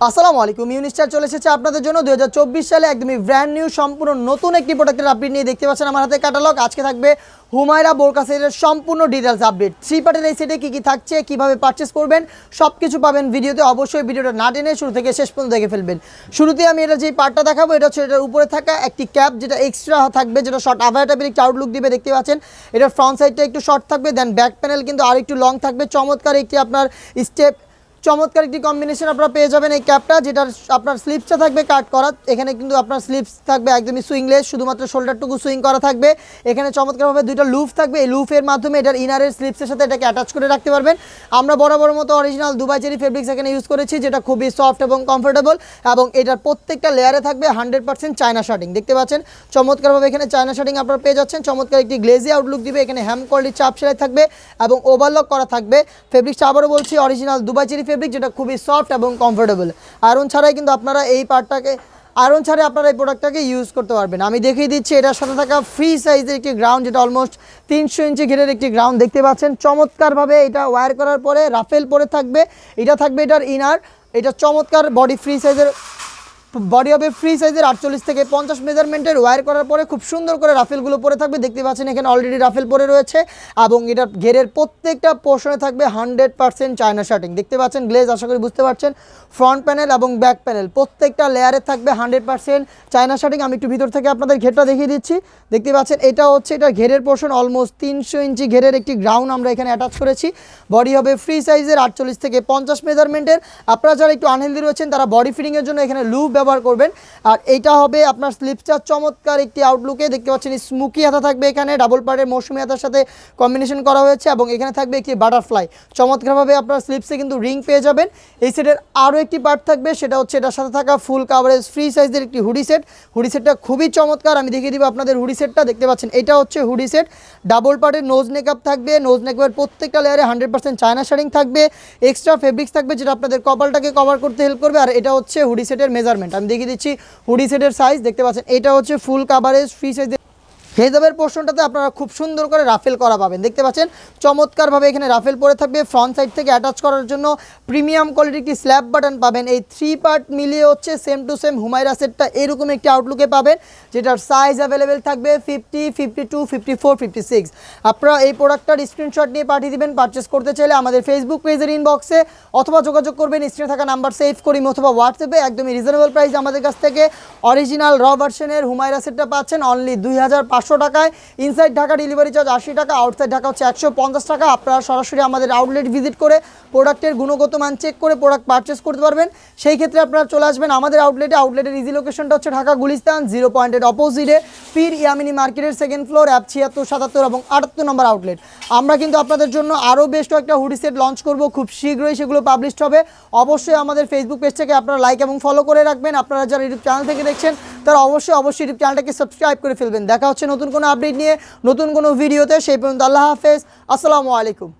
আসসালামু আলাইকুম ইউনিস্টার চলে এসেছে আপনাদের জন্য। দু হাজার চব্বিশ সালে একদমই ব্র্যান্ড নিউ সম্পূর্ণ নতুন একটি প্রোডাক্টের আপডেট নিয়ে দেখতে পাচ্ছেন আমার হাতে ক্যাটালগ আজকে থাকবে হুমায়রা বোরকা সেটের সম্পূর্ণ ডিটেলস আপডেট থ্রি পার্টের এই সেটে কী কী থাকছে, কীভাবে পারচেস করবেন সব কিছু পাবেন ভিডিওতে অবশ্যই ভিডিওটা না টেনে শুরু থেকে শেষ পর্যন্ত দেখে ফেলবেন। শুরুতে আমি এটা যে পার্টটা দেখাবো, এটা হচ্ছে এটার উপরে থাকা একটি ক্যাপ যেটা এক্সট্রা থাকবে, যেটা শর্ট টাইপের একটি আউটলুক দিবে, দেখতে পাচ্ছেন। এটার ফ্রন্ট সাইডটা একটু শর্ট থাকবে দেন ব্যাক প্যানেল কিন্তু আর একটু লং থাকবে। চমৎকার একটি আপনার স্টেপ চমৎকার একটি কম্বিনেশন আপনারা পেয়ে যাবেন এই ক্যাপটা যেটার আপনার স্লিপসটা থাকবে কাট করা। এখানে কিন্তু আপনার স্লিপস থাকবে একদমই সুইংলেস শুধুমাত্র শোল্ডারটুকু সুইং করা থাকবে। এখানে চমৎকারভাবে দুইটা লুফ থাকবে। এই লুফের মাধ্যমে এটার ইনারের স্লিপসের সাথে এটাকে অ্যাটাচ করে রাখতে পারবেন। আমরা বরাবর মতো অরিজিনাল দুবাই চেরি ফেব্রিক্স এখানে ইউজ করেছি, যেটা খুবই সফট এবং কমফোর্টেবল এবং এটার প্রত্যেকটা লেয়ারে থাকবে হান্ড্রেড পার্সেন্ট চায়না শার্টিং দেখতে পাচ্ছেন? চমৎকারভাবে এখানে চায়না শার্টিং আপনারা পেয়ে যাচ্ছেন। চমৎকার একটি গ্লেজি আউটলুক দিবে। এখানে হ্যাম কোয়ালিটির চাপ সেলাই থাকবে এবং ওভারলক করা থাকবে। ফেব্রিক্সটা আবারও বলছি অরিজিনাল দুবাই চেরি ফেব্রিক যেটা খুবই সফট এবং কমফোর্টেবল আয়রন ছাড়াই কিন্তু আপনারা এই পার্টটাকে আয়রন ছাড়াই আপনারা এই প্রোডাক্টটাকে ইউজ করতে পারবেন। আমি দেখিয়ে দিচ্ছি, এটার সাথে থাকা ফ্রি সাইজের একটি গ্রাউন্ড যেটা অলমোস্ট তিনশো ইঞ্চি ঘেরের একটি গ্রাউন্ড দেখতে পাচ্ছেন। চমৎকারভাবে এটা ওয়্যার করার পরে, রাফেল পরে থাকবে। এটা থাকবে এটার ইনার এটা চমৎকার বডি ফ্রি সাইজের বডি হবে ফ্রি সাইজের আটচল্লিশ থেকে পঞ্চাশ মেজারমেন্টের ওয়্যার করার পরে খুব সুন্দর করে রাফেলগুলো পরে থাকবে। দেখতে পাচ্ছেন এখানে অলরেডি রাফেল পরে রয়েছে এবং এটার ঘেরের প্রত্যেকটা পোর্শনে থাকবে হান্ড্রেড পার্সেন্ট চায়না শার্টিং দেখতে পাচ্ছেন গ্লেজ আশা করি বুঝতে পারছেন। ফ্রন্ট প্যানেল এবং ব্যাক প্যানেল প্রত্যেকটা লেয়ারে থাকবে হান্ড্রেড পার্সেন্ট চায়না শার্টিং আমি একটু ভিতর থেকে আপনাদের ঘেরটা দেখিয়ে দিচ্ছি। দেখতে পাচ্ছেন এটা হচ্ছে, এটা ঘেরের পোর্শন অলমোস্ট তিনশো ইঞ্চি ঘেরের একটি গ্রাউন্ড আমরা এখানে অ্যাটাচ করেছি। বডি হবে ফ্রি সাইজের আটচল্লিশ থেকে পঞ্চাশ মেজারমেন্টের আপনারা যারা একটু আনহেলদি রয়েছেন, তারা বডি ফিটিংয়ের জন্য এখানে লুপ ব্যবহার করবেন। আর এইটা হবে আপনার স্লিপসটা চমৎকার একটি আউটলুকে দেখতে পাচ্ছেন স্মুকি হাতা থাকবে এখানে। ডাবল পার্টের মৌসুমি হাতার সাথে কম্বিনেশন করা হয়েছে এবং এখানে থাকবে একটি বাটারফ্লাই চমৎকারভাবে আপনার স্লিপসে কিন্তু রিং পেয়ে যাবেন। এই সেটের আরও একটি পার্ট থাকবে। সেটা হচ্ছে এটার সাথে থাকা ফুল কাভারেজ ফ্রি সাইজের একটি হুডি সেট হুডি সেটটা খুবই চমৎকার। আমি দেখিয়ে দিব আপনাদের হুডি সেটটা দেখতে পাচ্ছেন, এটা হচ্ছে হুডি সেট ডাবল পার্টের নোজ নেকআপ থাকবে। নোজ নেকআপের প্রত্যেকটা লেয়ারে হান্ড্রেড পার্সেন্ট চায়না শাড়িং থাকবে। এক্সট্রা ফেব্রিক্স থাকবে, যেটা আপনাদের কপালটাকে কভার করতে হেল্প করবে। আর এটা হচ্ছে হুডি সেটের মেজারমেন্ট আমি দেখিয়ে দিচ্ছি হুডি সেটের সাইজ দেখতে পাচ্ছেন এটা হচ্ছে ফুল কাভারেজ ফ্রি সাইজ হেজাবের পোর্শনটাতে আপনারা খুব সুন্দর করে রাফেল করা পাবেন। দেখতে পাচ্ছেন? চমৎকারভাবে এখানে রাফেল পরে থাকবে। ফ্রন্ট সাইড থেকে অ্যাটাচ করার জন্য প্রিমিয়াম কোয়ালিটির একটি স্ল্যাব বাটন পাবেন। এই থ্রি পার্ট মিলিয়ে হচ্ছে সেম টু সেম হুমায়রা সেটটা এরকম একটি আউটলুকে পাবেন, যেটার সাইজ অ্যাভেলেবেল থাকবে fifty fifty two fifty four fifty six আপনারা এই প্রোডাক্টটার স্ক্রিনশট নিয়ে পাঠিয়ে দিবেন। পারচেস করতে চাইলে আমাদের ফেসবুক পেজের ইনবক্সে অথবা যোগাযোগ করবেন। স্ক্রিনে থাকা নাম্বার সেভ করি অথবা হোয়াটসঅ্যাপে একদমই রিজনেবল প্রাইস আমাদের কাছ থেকে। অরিজিনাল র ভার্সনের হুমায়রা সেটটা পাচ্ছেন। অনলি দুই হাজার পাঁচ পাঁচশো টাকায় ইনসাইড ঢাকা ডেলিভারি চার্জ আশি টাকা আউটসাইড ঢাকা হচ্ছে একশো পঞ্চাশ টাকা। আপনারা সরাসরি আমাদের আউটলেট ভিজিট করে প্রোডাক্টের গুণগত মান চেক করে প্রোডাক্ট পারচেস করতে পারবেন। সেই ক্ষেত্রে আপনারা চলে আসবেন আমাদের আউটলেটে আউটলেটের ইজি লোকেশনটা হচ্ছে ঢাকা গুলিস্তান জিরো পয়েন্টের অপোজিটে পীর ইয়ামিনী মার্কেটের সেকেন্ড ফ্লোর অ্যাপ ছিয়াত্তর, সাতাত্তর এবং আটাত্তর নম্বর আউটলেট আমরা কিন্তু আপনাদের জন্য আরও বেশ কয়েকটা হুডি সেট লঞ্চ করব। খুব শীঘ্রই সেগুলো পাবলিশড হবে। অবশ্যই আমাদের ফেসবুক পেজটাকে আপনারা লাইক এবং ফলো করে রাখবেন। আপনারা যারা ইউটিউব চ্যানেল থেকে দেখছেন তারা অবশ্যই অবশ্যই ইউটিউব চ্যানেলটাকে সাবস্ক্রাইব করে ফেলবেন। দেখা হচ্ছে নতুন কোনো আপডেট নিয়ে, নতুন কোনো ভিডিওতে সেই পর্যন্ত আল্লাহ হাফেজ। আসসালামু আলাইকুম।